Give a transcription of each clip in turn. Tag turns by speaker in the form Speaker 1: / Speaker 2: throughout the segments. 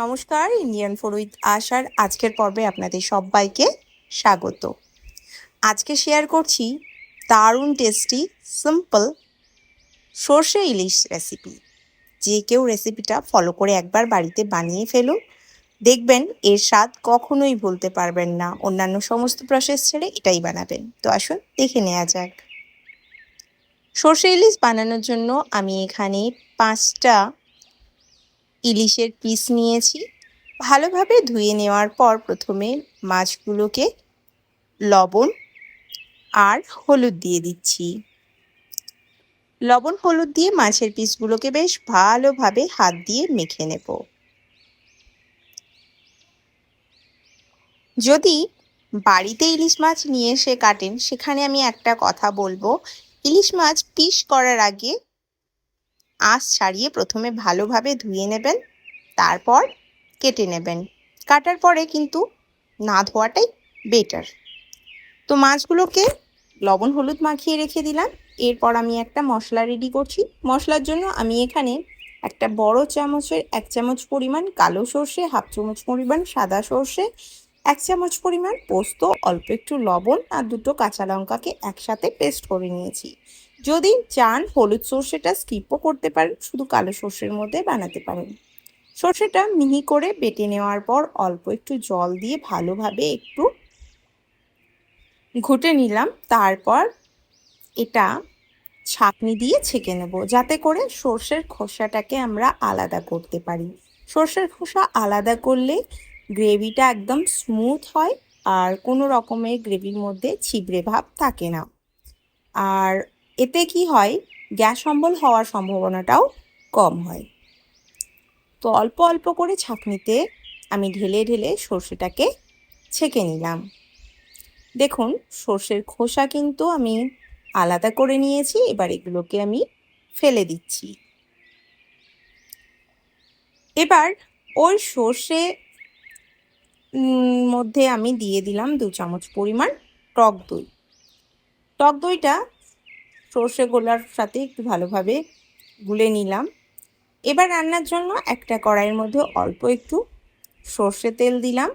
Speaker 1: নমস্কার, Indian four with আশার আজকের পর্বে আপনাদের সবাইকে স্বাগত। আজকে শেয়ার করছি দারুণ টেস্টি সিম্পল সর্ষে ইলিশ রেসিপি যে কেউ রেসিপিটা ফলো করে একবার বাড়িতে বানিয়ে ফেলুন। দেখবেন এর স্বাদ কখনোই ভুলতে পারবেন না। অন্যান্য সমস্ত প্রসেস ছেড়ে এটাই বানাবেন। তো আসুন দেখে নেওয়া যাক। সর্ষে ইলিশ বানানোর জন্য আমি এখানে পাঁচটা ইলিশের পিস নিয়েছি। ভালোভাবে ধুয়ে নেওয়ার পর প্রথমে মাছগুলোকে লবণ আর হলুদ দিয়ে দিচ্ছি। লবণ হলুদ দিয়ে মাছের পিসগুলোকে বেশ ভালোভাবে হাত দিয়ে মেখে নেব। যদি বাড়িতে ইলিশ মাছ নিয়ে এসে কাটেন, সেখানে আমি একটা কথা বলব। ইলিশ মাছ পিস করার আগে আঁশ ছাড়িয়ে প্রথমে ভালোভাবে ধুয়ে নেবেন, তারপর কেটে নেবেন। কাটার পরে কিন্তু না ধোয়াটাই বেটার তো মাছগুলোকে লবণ, হলুদ মাখিয়ে রেখে দিলাম। এরপর আমি একটা মশলা রেডি করছি। মশলার জন্য আমি এখানে একটা বড় চামচের এক চামচ পরিমাণ কালো সর্ষে, হাফ চামচ পরিমাণ সাদা সর্ষে, এক চামচ পরিমাণ পোস্ত, অল্প একটু লবণ আর দুটো কাঁচা লঙ্কাকে একসাথে পেস্ট করে নিয়েছি। যদি চান হলুদ সর্ষেটা স্কিপও করতে পারেন, শুধু কালো সর্ষের মধ্যে বানাতে পারেন। সর্ষেটা মিহি করে বেটে নেওয়ার পর অল্প একটু জল দিয়ে ভালোভাবে একটু ঘুটে নিলাম। তারপর এটা ছাঁকনি দিয়ে ছেঁকে নেব, যাতে করে সর্ষের খোসাটাকে আমরা আলাদা করতে পারি। সর্ষের খোসা আলাদা করলে গ্রেভিটা একদম স্মুথ হয় আর কোনো রকমের গ্রেভির মধ্যে ছিবড়ে ভাব থাকে না। আর এতে কি হয়? গ্যাস অম্বল হওয়ার সম্ভাবনাটাও কম হয়। তো অল্প অল্প করে ছাঁকনিতে আমি ঢেলে ঢেলে সর্ষেটাকে ছেঁকে নিলাম। দেখুন, সর্ষের খোসা কিন্তু আমি আলাদা করে নিয়েছি, এবার এগুলোকে আমি ফেলে দিচ্ছি। এবার ওই সর্ষে মধ্যে আমি দিয়ে দিলাম দু চামচ পরিমাণ টক দই। টক দইটা সর্ষে গোলার সাথে একটু ভালোভাবে গুলে নিলাম। এবার রান্নার জন্য একটা কড়াইয়ের মধ্যে অল্প একটু সর্ষে তেল দিলাম।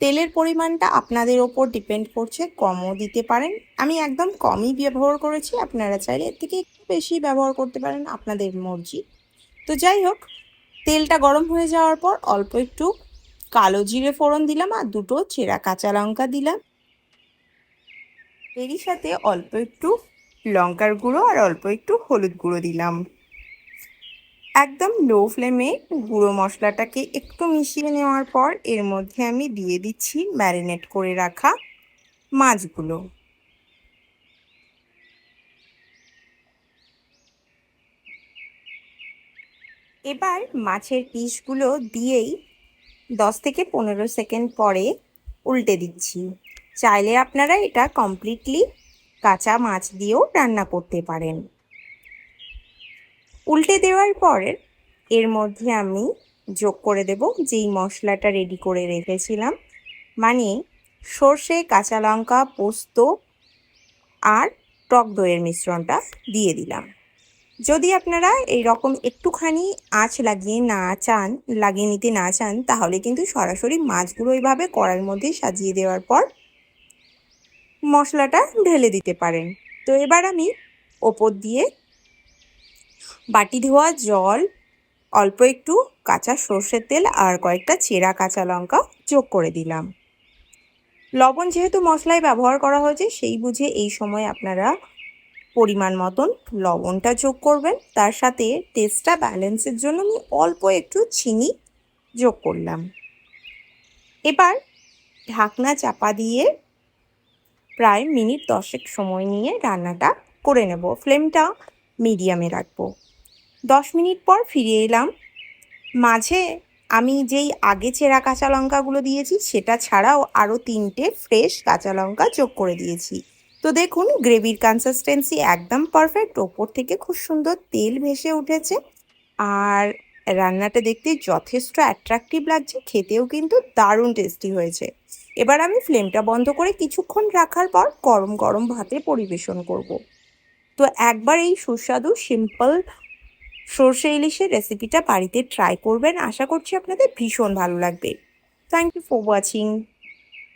Speaker 1: তেলের পরিমাণটা আপনাদের ওপর ডিপেন্ড করছে, কমও দিতে পারেন। আমি একদম কমই ব্যবহার করেছি, আপনারা চাইলে এর থেকে একটু বেশি ব্যবহার করতে পারেন, আপনাদের মর্জি। তো যাই হোক, তেলটা গরম হয়ে যাওয়ার পর অল্প একটু কালো জিরে ফোড়ন দিলাম আর দুটো চেরা কাঁচা লঙ্কা দিলাম। এরই সাথে অল্প একটু লঙ্কার গুঁড়ো আর অল্প একটু হলুদ গুঁড়ো দিলাম। একদম লো ফ্লেমে গুঁড়ো মশলাটাকে একটু মিশিয়ে নেওয়ার পর এর মধ্যে আমি দিয়ে দিচ্ছি ম্যারিনেট করে রাখা মাছগুলো। এবার মাছের পিসগুলো দিয়েই দশ থেকে পনেরো সেকেন্ড পরে উল্টে দিচ্ছি। চাইলে আপনারা এটা কমপ্লিটলি কাঁচা মাছ দিয়েও রান্না করতে পারেন। উল্টে দেওয়ার পর এর মধ্যে আমি যোগ করে দেব যেই মশলাটা রেডি করে রেখেছিলাম। মানে সর্ষে, কাঁচা লঙ্কা, পোস্ত আর টক দইয়ের মিশ্রণটা দিয়ে দিলাম। যদি আপনারা এই রকম একটুখানি আঁচ লাগিয়ে না চান, লাগিয়ে নিতে না চান, তাহলে কিন্তু সরাসরি মাছগুলো এইভাবে কড়ার মধ্যে সাজিয়ে দেওয়ার পর মশলাটা ঢেলে দিতে পারেন। তো এবার আমি ওপর দিয়ে বাটি ধোয়া জল, অল্প একটু কাঁচা সর্ষের তেল আর কয়েকটা চেরা কাঁচা লঙ্কা যোগ করে দিলাম। লবণ যেহেতু মশলায় ব্যবহার করা হয়েছে, সেই বুঝে এই সময় আপনারা পরিমাণ মতন লবণটা যোগ করবেন। তার সাথে টেস্টটা ব্যালেন্সের জন্য আমি অল্প একটু চিনি যোগ করলাম। এবার ঢাকনা চাপা দিয়ে প্রায় মিনিট দশেক সময় নিয়ে রান্নাটা করে নেব। ফ্লেমটা মিডিয়ামে রাখব। দশ মিনিট পর ফিরে এলাম। মাঝে আমি যেই আগে চেরা কাঁচা লঙ্কাগুলো দিয়েছি, সেটা ছাড়াও আরও তিনটে ফ্রেশ কাঁচা লঙ্কা যোগ করে দিয়েছি। তো দেখুন, গ্রেভির কনসিস্টেন্সি একদম পারফেক্ট ওপর থেকে খুব সুন্দর তেল ভেসে উঠেছে। আর রান্নাটা দেখতে যথেষ্ট অ্যাট্রাকটিভ লাগছে, খেতেও কিন্তু দারুণ টেস্টি হয়েছে। এবার আমি ফ্লেমটা বন্ধ করে কিছুক্ষণ রাখার পর গরম গরম ভাতে পরিবেশন করব। তো একবার এই সুস্বাদু সিম্পল সর্ষে ইলিশের রেসিপিটা বাড়িতে ট্রাই করবেন। আশা করছি আপনাদের ভীষণ ভালো লাগবে। Thank you for watching